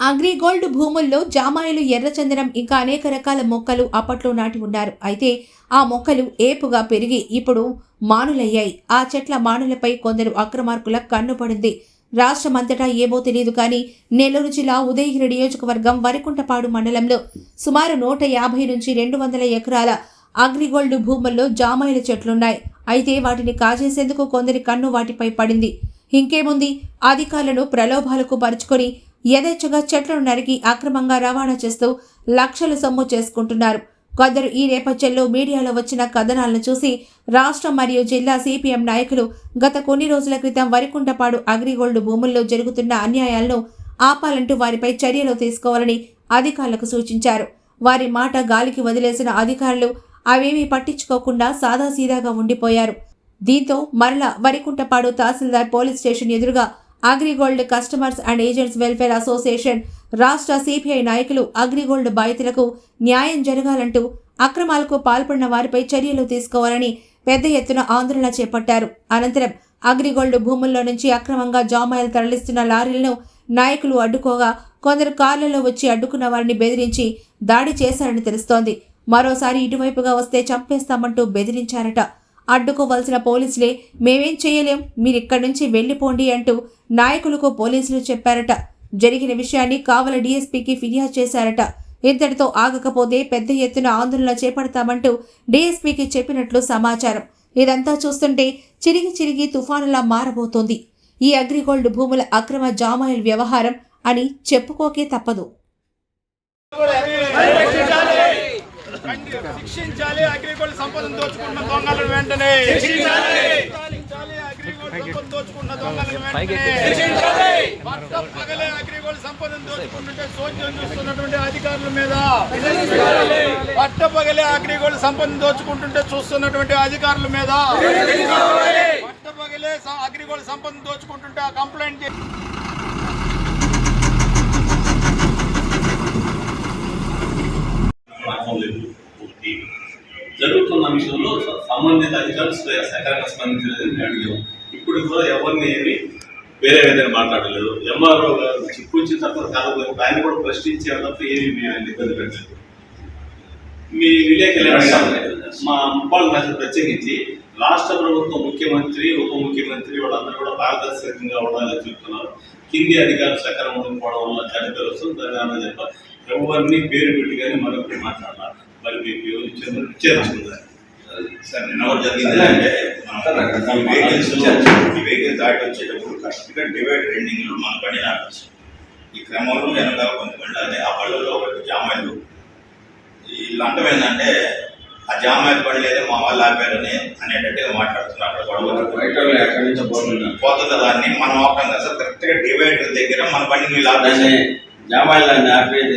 అగ్రిగోల్డ్ భూముల్లో జామాయిలు ఎర్రచందనం ఇంకా అనేక రకాల మొక్కలు అప్పట్లో నాటి ఉన్నారు. అయితే ఆ మొక్కలు ఏపుగా పెరిగి ఇప్పుడు మానులయ్యాయి. ఆ చెట్ల మానులపై కొందరు అక్రమార్కుల కన్నుపడింది రాష్ట్రమంతటా ఏమో తెలియదు కానీ నెల్లూరు జిల్లా ఉదయగిరి నియోజకవర్గం వరికుంటపాడు మండలంలో సుమారు నూట యాభై నుంచి రెండు వందల ఎకరాల అగ్రిగోల్డ్ భూముల్లో జామాయిల చెట్లున్నాయి. అయితే వాటిని కాజేసేందుకు కొందరి కన్ను వాటిపై పడింది. ఇంకేముంది? అధికారులను ప్రలోభాలకు పరుచుకొని యథేచ్ఛగా చెట్లను నరికి అక్రమంగా రవాణా చేస్తూ లక్షల సొమ్ము చేసుకుంటున్నారు. కొందరు ఈ నేపథ్యంలో మీడియాలో వచ్చిన కథనాలను చూసి రాష్ట్రం మరియు జిల్లా సిపిఎం నాయకులు గత కొన్ని రోజుల క్రితం వరికుంటపాడు అగ్రిగోల్డ్ భూముల్లో జరుగుతున్న అన్యాయాలను ఆపాలంటూ వారిపై చర్యలు తీసుకోవాలని అధికారులకు సూచించారు. వారి మాట గాలికి వదిలేసిన అధికారులు అవేమీ పట్టించుకోకుండా సాదాసీదాగా ఉండిపోయారు. దీంతో మరల వరికుంటపాడు తహసీల్దార్ పోలీస్ స్టేషన్ ఎదురుగా Agrigold customers and agents welfare association రాష్ట్ర సిపిఐ నాయకులు అగ్రిగోల్డ్ బాధితులకు న్యాయం జరగాలంటూ అక్రమాలకు పాల్పడిన వారిపై చర్యలు తీసుకోవాలని పెద్ద ఎత్తున ఆందోళన చేపట్టారు. అనంతరం అగ్రిగోల్డ్ భూముల్లో నుంచి అక్రమంగా జామాయిలు తరలిస్తున్న లారీలను నాయకులు అడ్డుకోగా కొందరు కార్లలో వచ్చి అడ్డుకున్న వారిని బెదిరించి దాడి చేశారని తెలుస్తోంది. మరోసారి ఇటువైపుగా వస్తే చంపేస్తామంటూ బెదిరించారట అడ్డుకోవలసిన పోలీసులే మేమేం చేయలేం మీరిక్కడి నుంచి వెళ్ళిపోండి అంటూ నాయకులకు పోలీసులు చెప్పారట. జరిగిన విషయాన్ని కావల డీఎస్పీకి ఫిర్యాదు చేశారట. ఇంతటితో ఆగకపోతే పెద్ద ఎత్తున ఆందోళన చేపడతామంటూ డీఎస్పీకి చెప్పినట్లు సమాచారం. ఇదంతా చూస్తుంటే చిరిగి చిరిగి తుఫానులా మారబోతోంది. ఈ అగ్రిగోల్డ్ భూముల అక్రమ జామాయిల్ వ్యవహారం అని చెప్పుకోకే తప్పదు. శిక్షించాలి అగ్రిగోల్డ్ దోచుకున్న దొంగలను వెంటనే. సంపద దోచుకున్న దొంగలను వెంటనే. పట్ట పగలే అగ్రిగోల్డ్ సంపదను దోచుకుంటుంటే సోద్యం చూస్తున్నటువంటి అధికారుల మీద. పట్ట పగలే అగ్రిగోల్డ్ సంపదను దోచుకుంటుంటే చూస్తున్నటువంటి అధికారుల మీద. పట్ట పగలే అగ్రిగోల్డ్ సంపదను దోచుకుంటుంటే ఆ కంప్లైంట్ జరుగుతున్న అంశంలో స- సంబంధిత అధికారులు సకాలంగా స్పందించలేదని మేము అడిగాము ఇప్పుడు కూడా ఎవరిని ఏమి వేరే విధంగా మాట్లాడలేదు. ఎంఆర్ఓ గారు చిక్కుచ్చి తప్ప కాదు ఆయన కూడా ప్రశ్నించారు తప్ప ఏమి మేము ఆయన ఇబ్బంది పెట్టలేదు. మీ విలేకరులు మా ముప్పాళ్ళు రాసిన ప్రత్యేకించి రాష్ట్ర ప్రభుత్వం ముఖ్యమంత్రి ఉప ముఖ్యమంత్రి వాళ్ళందరూ కూడా పారదర్శకంగా ఉండాలని చెప్తున్నారు. కింది అధికారులు సక్రమం ఉండకపోవడం వల్ల చనిపోయి వస్తుంది దాని అన్న చెప్ప ఎవరిని పేరు పెట్టి కానీ మరొకటి మాట్లాడాలి. మరి మీకు ఎవరు చేర్చుకుందారు సార్ నిన్న ఒకటి జరిగింది. అంటే మనం ఈ వెహికల్స్ ఈ వెహికల్ దాటి వచ్చేటప్పుడు కరెక్ట్గా డివైడ్ ఎండింగ్లో మన బండి ఆపేసి ఈ క్రమంలో వెనకాల కొంత బండి అదే ఆ బళ్ళలో ఒకటి జామాయిలు వీళ్ళు అంటం ఏంటంటే ఆ జామాయిల బండి లేదా మా వాళ్ళు ఆపారని అనేటట్టుగా మాట్లాడుతున్నారు. అక్కడ గొడవ పోతుంది దాన్ని మనం ఆపడం కదా సార్. కరెక్ట్గా డివైడర్ దగ్గర మన బండిని వీళ్ళు ఆపేసి జామాయిల్ ఆపేది